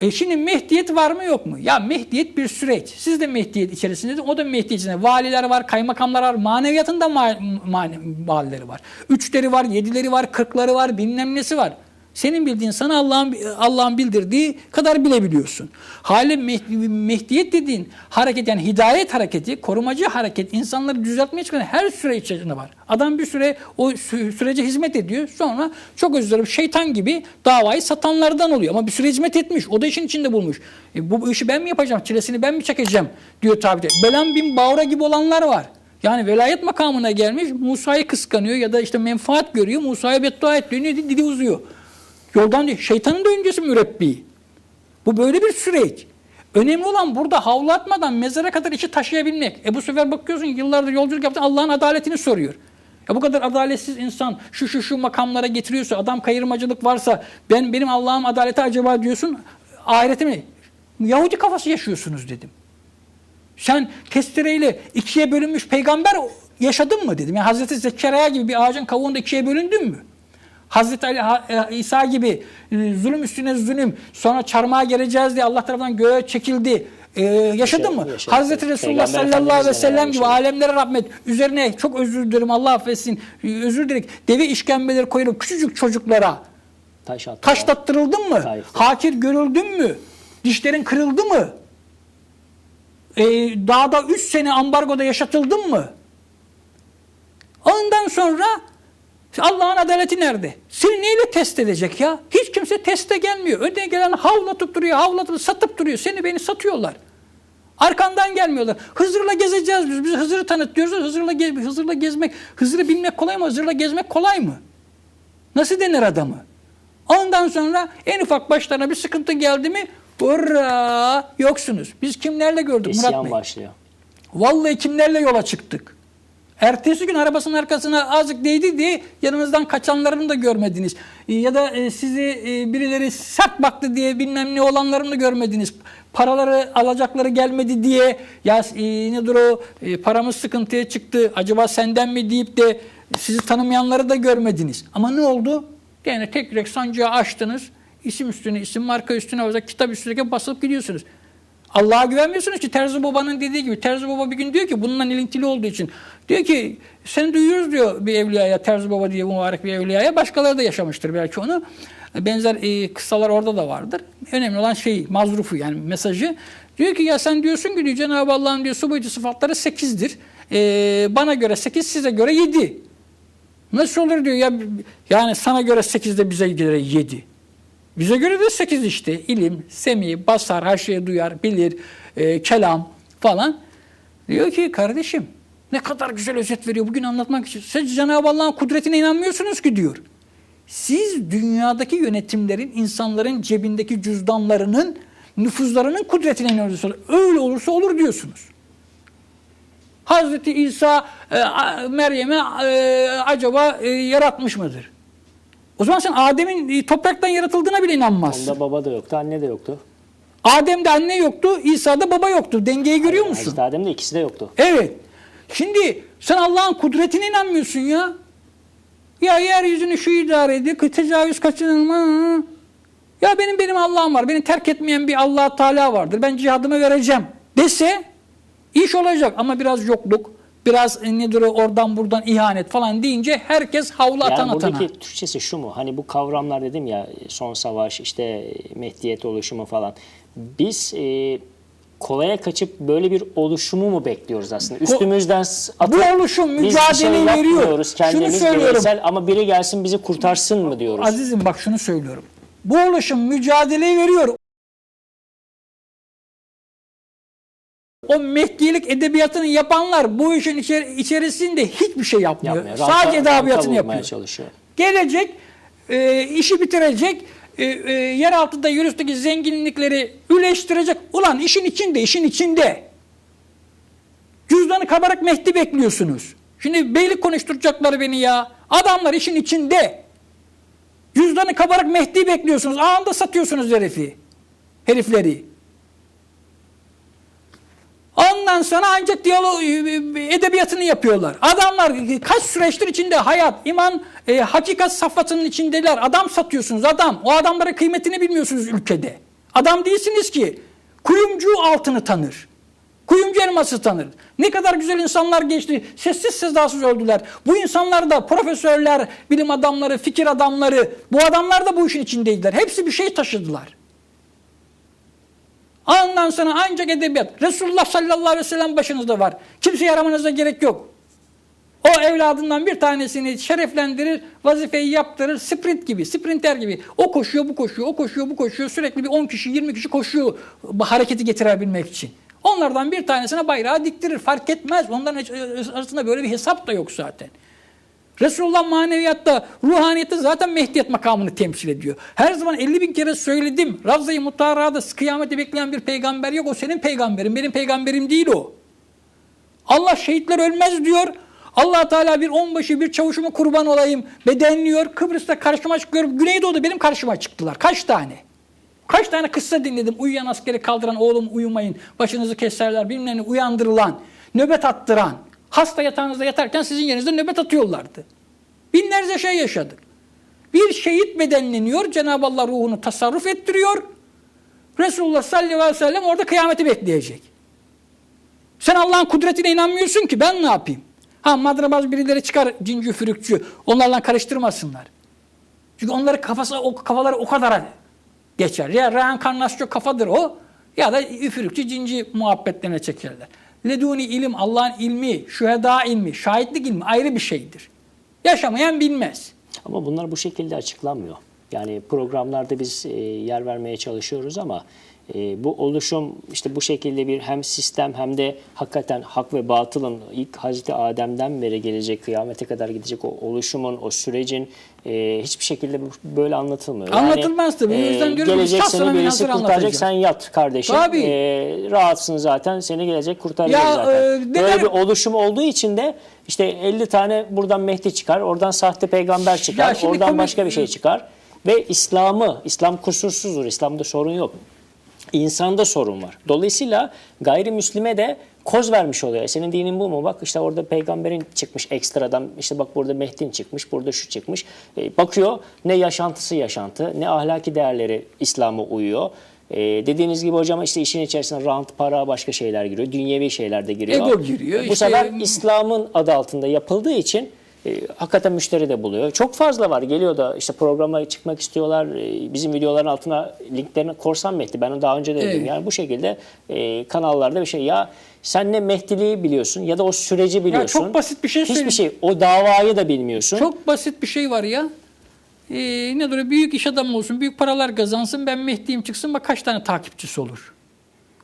E şimdi mehdiyet var mı yok mu? Ya mehdiyet bir süreç. Siz de mehdiyet içerisinde, o da mehdiyet içinde. Valiler var, kaymakamlar var, maneviyatın da ma mane valileri var. Üçleri var, yedileri var, kırkları var, bilmem nesi var. Senin bildiğin sana Allah'ın Allah'ın bildirdiği kadar bilebiliyorsun. Hali meh- mehdiyet dediğin hareket yani hidayet hareketi, korumacı hareket insanları düzeltmeye çıkan her süre içerisinde var. Adam bir süre o sü- sürece hizmet ediyor. Sonra çok özür dilerim şeytan gibi davayı satanlardan oluyor. Ama bir süre hizmet etmiş. O da işin içinde bulmuş. E, bu, bu işi ben mi yapacağım? Çilesini ben mi çekeceğim? diyor tabi. Belam bin Bağra gibi olanlar var. Yani velayet makamına gelmiş Musa'yı kıskanıyor ya da işte menfaat görüyor. Musa'ya beddua ediyor. Ne dili uzuyor. Yoldan değil. Şeytanın da öncesi mürebbi. Bu böyle bir süreç. Önemli olan burada havlu atmadan mezara kadar işi taşıyabilmek. E bu sefer bakıyorsun yıllardır yolculuk yaptın Allah'ın adaletini soruyor. Ya bu kadar adaletsiz insan şu şu şu makamlara getiriyorsa, adam kayırmacılık varsa ben benim Allah'ım adaleti acaba diyorsun ahirete mi? Yahudi kafası yaşıyorsunuz dedim. Sen testereyle ikiye bölünmüş peygamber yaşadın mı dedim. Yani Hazreti Zekeriya gibi bir ağacın kavuğunda ikiye bölündün mü? Hazreti Ali, e, İsa gibi e, zulüm üstüne zulüm sonra çarmıha geleceğiz diye Allah tarafından göğe çekildi. E, yaşadın mı? yaşadım. Hazreti Resulullah Peygamber sallallahu aleyhi ve sellem gibi alemlere rahmet üzerine çok özür dilerim Allah affetsin e, özür dilerim deve işkembeleri koyulup küçücük çocuklara Taş attı. Taşlattırıldın mı? Taif'te. Hakir görüldün mü? Dişlerin kırıldı mı? Ee, dağda 3 sene ambargoda yaşatıldın mı? Ondan sonra Allah'ın adaleti nerede? Seni neyle test edecek ya? Hiç kimse teste gelmiyor. Önüne gelen havlatıp duruyor, havlatıp satıp duruyor. Seni beni satıyorlar. Arkandan gelmiyorlar. Hızır'la gezeceğiz biz. Biz Hızır'ı tanıtıyoruz. Hızır'la, ge Hızır'la gezmek, Hızır'ı bilmek kolay mı? Hızır'la gezmek kolay mı? Nasıl denir adamı? Ondan sonra en ufak başlarına bir sıkıntı geldi mi hurra yoksunuz. Biz kimlerle gördük Murat İsyan Bey? başlıyor. Vallahi kimlerle yola çıktık. Ertesi gün arabasının arkasına azıcık değdi diye yanınızdan kaçanlarını da görmediniz. E, Ya da e, sizi e, birileri sert baktı diye bilmem ne olanlarını görmediniz. Paraları alacakları gelmedi diye ya nedir o paramız sıkıntıya çıktı acaba senden mi deyip de sizi tanımayanları da görmediniz. Ama ne oldu? Yani tek yürek sancağı açtınız. isim üstüne isim, marka üstüne kitap üstüne basıp gidiyorsunuz. Allah'a güvenmiyorsunuz ki Terzi Baba'nın dediği gibi. Terzi Baba bir gün diyor ki bununla ilintili olduğu için. Diyor ki seni duyuyoruz diyor bir evliyaya. Terzi Baba diye mübarek bir evliyaya. Başkaları da yaşamıştır belki onu. Benzer e, kıssalar orada da vardır. Önemli olan şey mazrufu yani mesajı. Diyor ki ya sen diyorsun ki diyor, Cenab-ı Allah'ın diyor subuyucu sıfatları 8'dir. E, bana göre 8 size göre 7. Nasıl olur diyor ya yani sana göre 8'de bize göre 7. Bize göre de 8 işte. İlim, semi, basar, her şeyi duyar, bilir, e, kelam falan. Diyor ki kardeşim ne kadar güzel özet veriyor bugün anlatmak için. Siz Cenab-ı Allah'ın kudretine inanmıyorsunuz ki diyor. Siz dünyadaki yönetimlerin, insanların cebindeki cüzdanlarının, nüfuzlarının kudretine inanıyorsunuz. Öyle olursa olur diyorsunuz. Hazreti İsa e, Meryem'e e, acaba e, yaratmış mıdır? O zaman sen Adem'in e, topraktan yaratıldığına bile inanmazsın. Onda baba da yoktu, anne de yoktu. Adem'de anne yoktu, İsa'da baba yoktu. Dengeyi görüyor musun? Hazreti Adem'de ikisi de yoktu. Evet. Şimdi sen Allah'ın kudretine inanmıyorsun ya. Ya yeryüzünü şu idare ediyor, tecavüz kaçınılma. Ya benim benim Allah'ım var. Beni terk etmeyen bir Allah Teala vardır. Ben cihadımı vereceğim dese iş olacak ama biraz yokluk, biraz e, nedir oradan buradan ihanet falan deyince herkes havlu atan Yani atana. buradaki Türkçesi şu mu? Hani bu kavramlar dedim ya son savaş, işte mehdiyet oluşumu falan. Biz e, kolaya kaçıp böyle bir oluşumu mu bekliyoruz aslında? Üstümüzden atıp Bu oluşum şey mücadeleyi veriyor. yapmıyoruz, Şunu Kendimiz söylüyorum. bireysel ama biri gelsin bizi kurtarsın mı diyoruz? Azizim bak şunu söylüyorum. Bu oluşum mücadeleyi veriyor. O Mehdilik edebiyatını yapanlar bu işin içer- içerisinde hiçbir şey yapmıyor. Yapmıyor. Sadece Ranta- ranta edebiyatını yapıyor. çalışıyor. Gelecek, e, işi bitirecek, e, e, yer altında yürüsteki zenginlikleri üleştirecek. Ulan işin içinde, işin içinde. Cüzdanı kabarak Mehdi bekliyorsunuz. Şimdi beylik konuşturacaklar beni ya. Adamlar işin içinde. Cüzdanı kabarak Mehdi bekliyorsunuz. Anında satıyorsunuz herifi. Herifleri. Ondan sonra ancak diyalog edebiyatını yapıyorlar. Adamlar kaç süreçtir içinde hayat, iman, e, hakikat safhatının içindeler. Adam satıyorsunuz adam. O adamlara kıymetini bilmiyorsunuz ülkede. Adam değilsiniz ki. Kuyumcu altını tanır. Kuyumcu elması tanır. Ne kadar güzel insanlar geçti. Sessiz sedasız öldüler. Bu insanlar da profesörler, bilim adamları, fikir adamları. Bu adamlar da bu işin içindeydiler. Hepsi bir şey taşıdılar. Ondan sonra ancak edebiyat. Resulullah sallallahu aleyhi ve sellem başınızda var. Kimseye aramanıza gerek yok. O evladından bir tanesini şereflendirir, vazifeyi yaptırır, sprint gibi, sprinter gibi. O koşuyor, bu koşuyor, o koşuyor, bu koşuyor. Sürekli bir 10 kişi, 20 kişi koşuyor hareketi getirebilmek için. Onlardan bir tanesine bayrağı diktirir, fark etmez. Onların arasında böyle bir hesap da yok zaten. Resulullah maneviyatta, ruhaniyette zaten mehdiyet makamını temsil ediyor. Her zaman 50 bin kere söyledim. Ravza-i Mutahara'da kıyameti bekleyen bir peygamber yok. O senin peygamberin, benim peygamberim değil o. Allah şehitler ölmez diyor. allah Teala bir onbaşı bir çavuşuma kurban olayım bedenliyor. Kıbrıs'ta karşıma çıkıyor. Güneydoğu'da benim karşıma çıktılar. Kaç tane? Kaç tane kıssa dinledim. Uyuyan askeri kaldıran oğlum uyumayın. Başınızı keserler bilmem ne uyandırılan. Nöbet attıran. Hasta yatağınızda yatarken sizin yerinizde nöbet atıyorlardı. Binlerce şey yaşadık. Bir şehit bedenleniyor. Cenab-ı Allah ruhunu tasarruf ettiriyor. Resulullah sallallahu aleyhi ve sellem orada kıyameti bekleyecek. Sen Allah'ın kudretine inanmıyorsun ki ben ne yapayım? Ha madrabaz birileri çıkar cinci üfürükçü. Onlarla karıştırmasınlar. Çünkü onların kafası o kafaları o kadar geçer. Ya reenkarnasyon kafadır o ya da üfürükçü cinci muhabbetlerine çekerler. Leduni ilim Allah'ın ilmi, şüheda ilmi, şahitlik ilmi ayrı bir şeydir. Yaşamayan bilmez. Ama bunlar bu şekilde açıklanmıyor. Yani programlarda biz e, yer vermeye çalışıyoruz ama e, bu oluşum işte bu şekilde bir hem sistem hem de hakikaten hak ve batılın ilk Hazreti Adem'den beri gelecek kıyamete kadar gidecek o oluşumun, o sürecin e, hiçbir şekilde böyle anlatılmıyor. Anlatılmaz tabii. O yüzden diyorum ki gelecek seni birisi kurtaracak sen yat kardeşim. Tabii. E, rahatsın zaten seni gelecek kurtaracak Ya, zaten. e, Böyle bir oluşum olduğu için de işte 50 tane buradan Mehdi çıkar, oradan sahte peygamber çıkar, oradan komik- başka bir şey çıkar. Ve İslam'ı, İslam kusursuzdur, İslam'da sorun yok. İnsanda sorun var. Dolayısıyla gayrimüslime de koz vermiş oluyor. E Senin dinin bu mu? Bak işte orada peygamberin çıkmış ekstradan. işte bak burada Mehdi'nin çıkmış, burada şu çıkmış. E, bakıyor ne yaşantısı yaşantı, ne ahlaki değerleri İslam'a uyuyor. E, dediğiniz gibi hocam işte işin içerisine rant, para, başka şeyler giriyor. Dünyevi şeyler de giriyor. Ego giriyor, Bu işte- sefer İslam'ın adı altında yapıldığı için e, hakikaten müşteri de buluyor. Çok fazla var. Geliyor da işte programa çıkmak istiyorlar. E, bizim videoların altına linklerini korsan Mehdi. Ben daha önce de dedim. Evet. Yani bu şekilde e, kanallarda bir şey. Ya sen ne Mehdiliği biliyorsun ya da o süreci biliyorsun. çok basit bir şey Hiçbir söyleyeyim. şey. O davayı da bilmiyorsun. Çok basit bir şey var ya. Ee, ne diyor? Büyük iş adamı olsun, büyük paralar kazansın, ben Mehdi'yim çıksın, bak kaç tane takipçisi olur.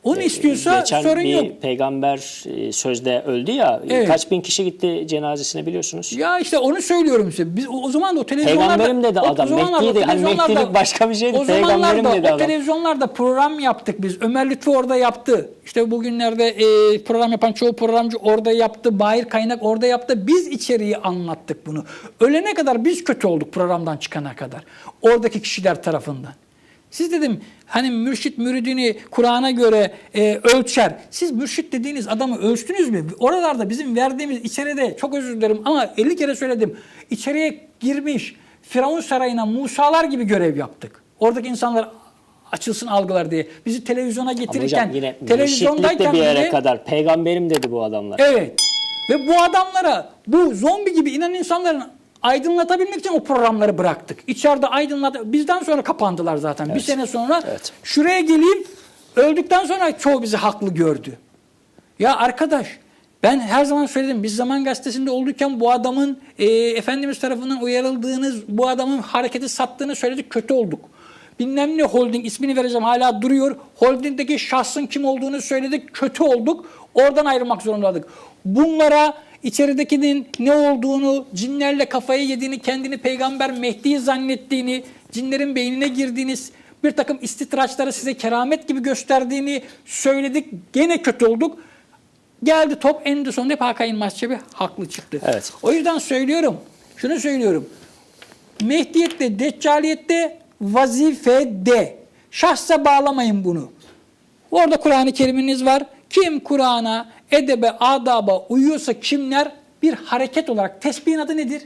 Onu istiyorsa E, Geçen sorun bir yok. peygamber e, sözde öldü ya. e, Evet. Kaç bin kişi gitti cenazesine biliyorsunuz. Ya işte onu söylüyorum size. Biz o, o zaman da o televizyonlarda... Peygamberim dedi o adam, Mehdi o dedi. Hani Mehdilik başka bir şeydi, O peygamberim dedi o adam. televizyonlarda program yaptık biz. Ömer Lütfü orada yaptı. İşte bugünlerde e, program yapan çoğu programcı orada yaptı. Bahir Kaynak orada yaptı. Biz içeriği anlattık bunu. Ölene kadar biz kötü olduk programdan çıkana kadar. Oradaki kişiler tarafından. Siz dedim hani mürşit müridini Kur'an'a göre e, ölçer. Siz mürşit dediğiniz adamı ölçtünüz mü? Oralarda bizim verdiğimiz içeride çok özür dilerim ama 50 kere söyledim. İçeriye girmiş Firavun sarayına Musalar gibi görev yaptık. Oradaki insanlar açılsın algılar diye. Bizi televizyona Ama getirirken hocam yine de televizyondayken bir yere bile- kadar. Peygamberim dedi bu adamlar. Evet. Ve bu adamlara bu zombi gibi inen insanların aydınlatabilmek için o programları bıraktık. İçeride aydınlat bizden sonra kapandılar zaten. Bir sene sonra Evet. şuraya geleyim öldükten sonra çoğu bizi haklı gördü. Ya arkadaş ben her zaman söyledim biz Zaman Gazetesi'nde olduyken bu adamın e, Efendimiz tarafından uyarıldığınız bu adamın hareketi sattığını söyledik kötü olduk. Bilmem ne holding ismini vereceğim hala duruyor. Holdingdeki şahsın kim olduğunu söyledik kötü olduk. Oradan ayrılmak zorundaydık. Bunlara içeridekinin ne olduğunu, cinlerle kafayı yediğini, kendini peygamber Mehdi zannettiğini, cinlerin beynine girdiğiniz bir takım istitraçları size keramet gibi gösterdiğini söyledik. Gene kötü olduk. Geldi top en sonunda hep Hakan Çebi haklı çıktı. Evet. O yüzden söylüyorum, şunu söylüyorum. Mehdiyette, deccaliyette, vazifede. Şahsa bağlamayın bunu. Orada Kur'an-ı Kerim'iniz var. Kim Kur'an'a, edebe, adaba uyuyorsa kimler bir hareket olarak tesbihin adı nedir?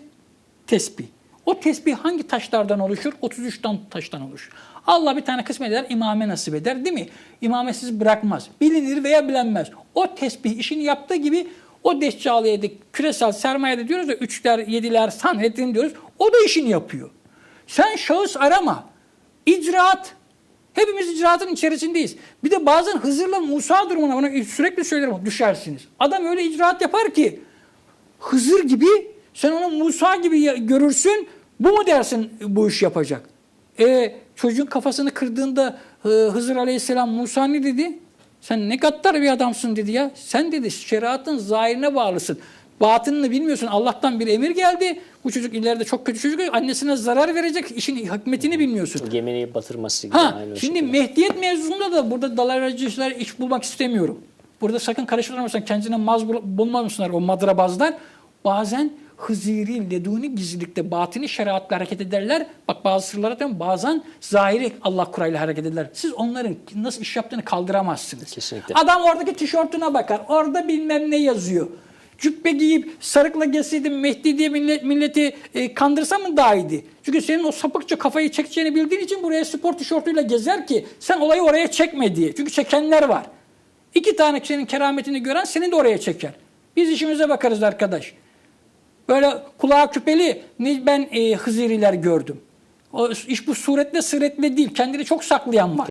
Tesbih. O tesbih hangi taşlardan oluşur? 33 tane taştan oluşur. Allah bir tane kısmet eder, imame nasip eder değil mi? İmamesiz bırakmaz. Bilinir veya bilinmez. O tesbih işini yaptığı gibi o Deccaliye'de küresel sermayede diyoruz ya üçler, yediler, Sanhedrin diyoruz. O da işini yapıyor. Sen şahıs arama. İcraat. Hepimiz icraatın içerisindeyiz. Bir de bazen Hızır'la Musa durumuna bana sürekli söylerim düşersiniz. Adam öyle icraat yapar ki Hızır gibi sen onu Musa gibi görürsün. Bu mu dersin bu iş yapacak? E, çocuğun kafasını kırdığında e, Hızır Aleyhisselam Musa ne dedi? Sen ne gaddar bir adamsın dedi ya. Sen dedi şeriatın zahirine bağlısın. Batınını bilmiyorsun. Allah'tan bir emir geldi. Bu çocuk ileride çok kötü çocuk. Annesine zarar verecek. işin hikmetini bilmiyorsun. Gemini batırması gibi. Ha, aynı şimdi şekilde. Mehdiyet mevzusunda da burada dalarcılar iş bulmak istemiyorum. Burada sakın karıştırmasın. Kendine maz bul- bulmamışsınlar o madrabazlar. Bazen hıziri, leduni gizlilikte batini şeriatla hareket ederler. Bak bazı sırlara diyorum bazen zahiri Allah kurayla hareket ederler. Siz onların nasıl iş yaptığını kaldıramazsınız. Kesinlikle. Adam oradaki tişörtüne bakar. Orada bilmem ne yazıyor. Cübbe giyip sarıkla gezseydin Mehdi diye millet, milleti e, kandırsa mı daha iyiydi? Çünkü senin o sapıkça kafayı çekeceğini bildiğin için buraya spor tişörtüyle gezer ki sen olayı oraya çekme diye. Çünkü çekenler var. İki tane kişinin kerametini gören seni de oraya çeker. Biz işimize bakarız arkadaş. Böyle kulağa küpeli ben e, Hıziriler gördüm. O iş bu suretle sıretle değil. Kendini çok saklayan var.